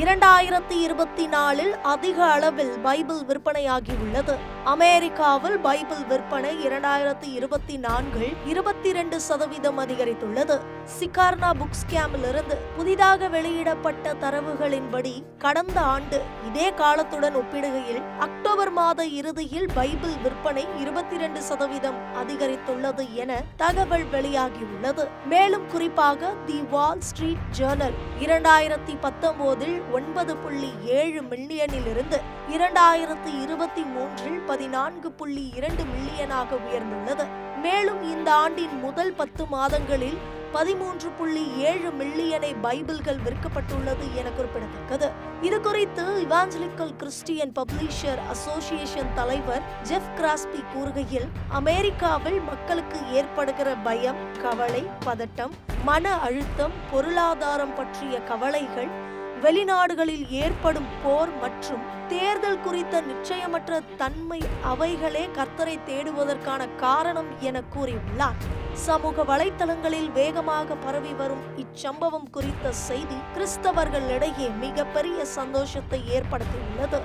இரண்டாயிரத்தி இருபத்தி நாலில் அதிக அளவில் பைபிள் விற்பனையாகியுள்ளது. அமெரிக்காவில் பைபிள் விற்பனை இரண்டாயிரத்தி இருபத்தி நான்கில் இருபத்தி இரண்டு சதவீதம் அதிகரித்துள்ளது. சிகார்னா புக் ஸ்கேமில் இருந்து புதிதாக வெளியிடப்பட்ட தரவுகளின்படி கடந்த ஆண்டு இதே காலத்துடன் ஒப்பிடுகையில் அக்டோபர் மாத இறுதியில் பைபிள் விற்பனை இருபத்தி இரண்டு சதவீதம் அதிகரித்துள்ளது என தகவல் வெளியாகியுள்ளது. மேலும் குறிப்பாக தி வால் ஸ்ட்ரீட் ஜேர்னல் இரண்டாயிரத்தி பத்தொன்பதில் ஒன்பது புள்ளி ஏழு மில்லியனிலிருந்து இரண்டாயிரத்து இரண்டாயிரத்தி இருபத்தி மூன்றில் பதினான்கு புள்ளி இரண்டு மில்லியனாக உயர்ந்துள்ளது. மேலும் இந்த ஆண்டின் முதல் பத்து மாதங்களில் பதிமூன்று புள்ளி ஏழு மில்லியனை பைபிள்கள் விற்கப்பட்டுள்ளது என குறிப்பிடத்தக்கது. இது குறித்து இவாஞ்சலிக்கல் கிறிஸ்டியன் பப்ளிஷர் அசோசியேஷன் தலைவர் ஜெஃப் கிராஸ்பி கூறுகையில் அமெரிக்காவில் மக்களுக்கு ஏற்படுகிற பயம் கவலை பதட்டம் மன அழுத்தம் பொருளாதாரம் பற்றிய கவலைகள் வெளிநாடுகளில் ஏற்படும் போர் மற்றும் தேர்தல் குறித்த நிச்சயமற்ற தன்மை அவைகளே கர்த்தரை தேடுவதற்கான காரணம் என கூறியுள்ளார். சமூக வலைத்தளங்களில் வேகமாக பரவி வரும் இச்சம்பவம் குறித்த செய்தி கிறிஸ்தவர்களிடையே மிகப்பெரிய சந்தோஷத்தை ஏற்படுத்தியுள்ளது.